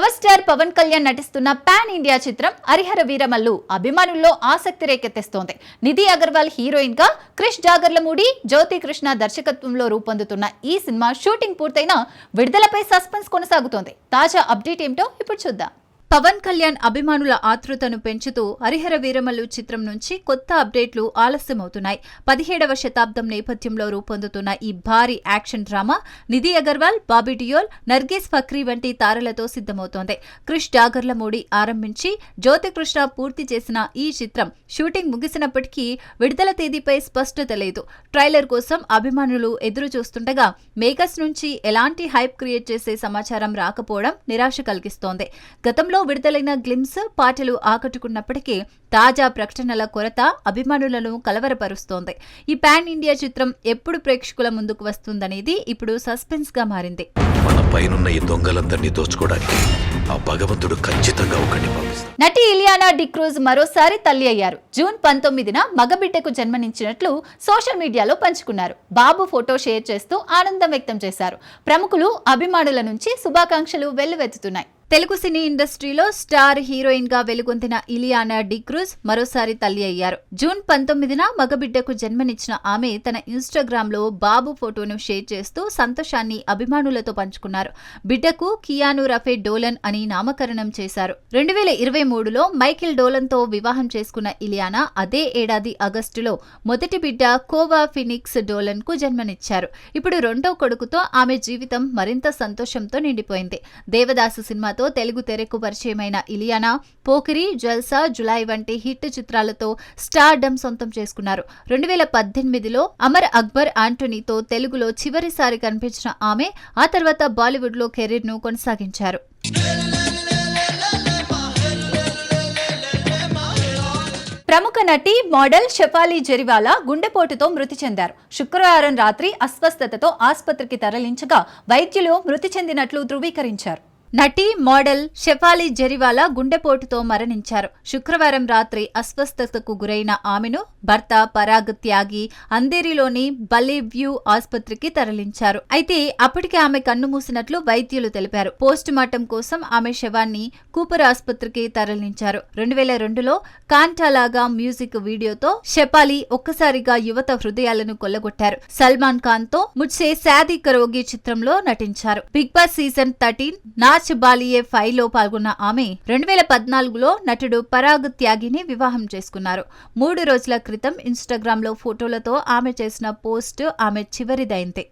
Power star Pawan Kalyan నటిస్తున్న pan India చిత్రం హరిహర వీరమల్లు అభిమానుల్లో ఆసక్తి రేకెత్తిస్తోంది. నిధి అగర్వాల్ హీరోయిన్గా క్రిష్ జాగర్లమూడి జ్యోతి కృష్ణ దర్శకత్వంలో రూపొందుతున్న ఈ సినిమా షూటింగ్ పూర్తయినా విడుదలపై సస్పెన్స్ కొనసాగుతోంది. తాజా అప్డేట్ ఏమిటో ఇప్పుడు చూద్దాం. పవన్ కళ్యాణ్ అభిమానుల ఆతృతను పెంచుతూ హరిహర వీరమల్లు చిత్రం నుంచి కొత్త అప్డేట్లు ఆలస్యమవుతున్నాయి. పదిహేడవ శతాబ్దం నేపథ్యంలో రూపొందుతున్న ఈ భారీ యాక్షన్ డ్రామా నిధి అగర్వాల్ బాబీ డియోల్ నర్గీస్ ఫక్రీ వంటి తారలతో సిద్ధమవుతోంది. క్రిష్ డాగర్లమూడి ఆరంభించి జ్యోతికృష్ణ పూర్తి చేసిన ఈ చిత్రం షూటింగ్ ముగిసినప్పటికీ విడుదల తేదీపై స్పష్టత లేదు. ట్రైలర్ కోసం అభిమానులు ఎదురు చూస్తుండగా మేకర్స్ నుంచి ఎలాంటి హైప్ క్రియేట్ చేసే సమాచారం రాకపోవడం నిరాశ కలిగిస్తోంది. గతంలో విడుదలైన గ్లిమ్స్ పాటలు ఆకట్టుకున్నప్పటికీ తాజా ప్రకటనల కొరత అభిమానులను కలవరపరుస్తోంది. ఈ పాన్ ఇండియా చిత్రం ఎప్పుడు ప్రేక్షకుల ముందుకు వస్తుందనేది ఇప్పుడు సస్పెన్స్గా మారింది. మన పైనున్న ఈ దొంగలందరినీ దోచుకోవడానికి ఆ భగవంతుడు ఖచ్చితంగా ఒకరిని పంపిస్తాడు. నటి ఇలియానా డిక్రూజ్ మరోసారి తల్లి అయ్యారు. జూన్ పంతొమ్మిదిన మగబిడ్డకు జన్మనించినట్లు సోషల్ మీడియాలో పంచుకున్నారు. బాబు ఫోటో షేర్ చేస్తూ ఆనందం వ్యక్తం చేశారు. ప్రముఖులు అభిమానుల నుంచి శుభాకాంక్షలు వెల్లువెత్తుతున్నాయి. తెలుగు సినీ ఇండస్ట్రీలో స్టార్ హీరోయిన్గా వెలుగొందిన ఇలియానా డిక్రూజ్ మరోసారి తల్లి అయ్యారు. జూన్ పంతొమ్మిదిన మగబిడ్డకు జన్మనిచ్చిన ఆమె తన ఇన్స్టాగ్రామ్లో బాబు ఫోటోను షేర్ చేస్తూ సంతోషాన్ని అభిమానులతో పంచుకున్నారు. బిడ్డకు కియాను రఫే డోలన్ అని నామకరణం చేశారు. రెండు వేల ఇరవై మూడులో మైకిల్ డోలన్తో వివాహం చేసుకున్న ఇలియానా అదే ఏడాది ఆగస్టులో మొదటి బిడ్డ కోవా ఫినిక్స్ డోలన్కు జన్మనిచ్చారు. ఇప్పుడు రెండో కొడుకుతో ఆమె జీవితం మరింత సంతోషంతో నిండిపోయింది. దేవదాసు సినిమాతో తెలుగు తెరకు పరిచయమైన ఇలియానా పోకిరి జల్సా జులై వంటి హిట్ చిత్రాలతో స్టార్ డమ్ సొంతం చేసుకున్నారు. రెండు వేల పద్దెనిమిదిలో అమర్ అక్బర్ ఆంటోనీతో తెలుగులో చివరిసారి కనిపించిన ఆమె ఆ తర్వాత బాలీవుడ్లో కెరీర్ను కొనసాగించారు. ప్రముఖ నటి మోడల్ షెఫాలి జెరివాలా గుండెపోటుతో మృతి చెందారు. శుక్రవారం రాత్రి అస్వస్థతతో ఆసుపత్రికి తరలించగా వైద్యులు మృతి చెందినట్లు ధృవీకరించారు. నటి మోడల్ షెఫాలి జెరివాలా గుండెపోటుతో మరణించారు. శుక్రవారం రాత్రి అస్వస్థతకు గురైన ఆమెను భర్త పరాగ్ త్యాగి అంధేరిలోని బలివ్యూ ఆసుపత్రికి తరలించారు. అయితే అప్పటికే ఆమె కన్ను మూసినట్లు వైద్యులు తెలిపారు. పోస్ట్ మార్టం కోసం ఆమె శవాన్ని కూపర్ ఆసుపత్రికి తరలించారు. రెండు వేల రెండులో కాంటాలాగా మ్యూజిక్ వీడియోతో షెఫాలి ఒక్కసారిగా యువత హృదయాలను కొల్లగొట్టారు. సల్మాన్ ఖాన్తో ముడ్సే శాదీ కరోగి చిత్రంలో నటించారు. Bigg Boss season thirteen Raj Baliye ఫైవ్లో పాల్గొన్న ఆమె రెండు వేల పద్నాలుగులో నటుడు పరాగ్ త్యాగిని వివాహం చేసుకున్నారు. మూడు రోజుల క్రితం ఇన్స్టాగ్రామ్లో ఫోటోలతో ఆమె చేసిన పోస్ట్ ఆమె చివరిదైంది.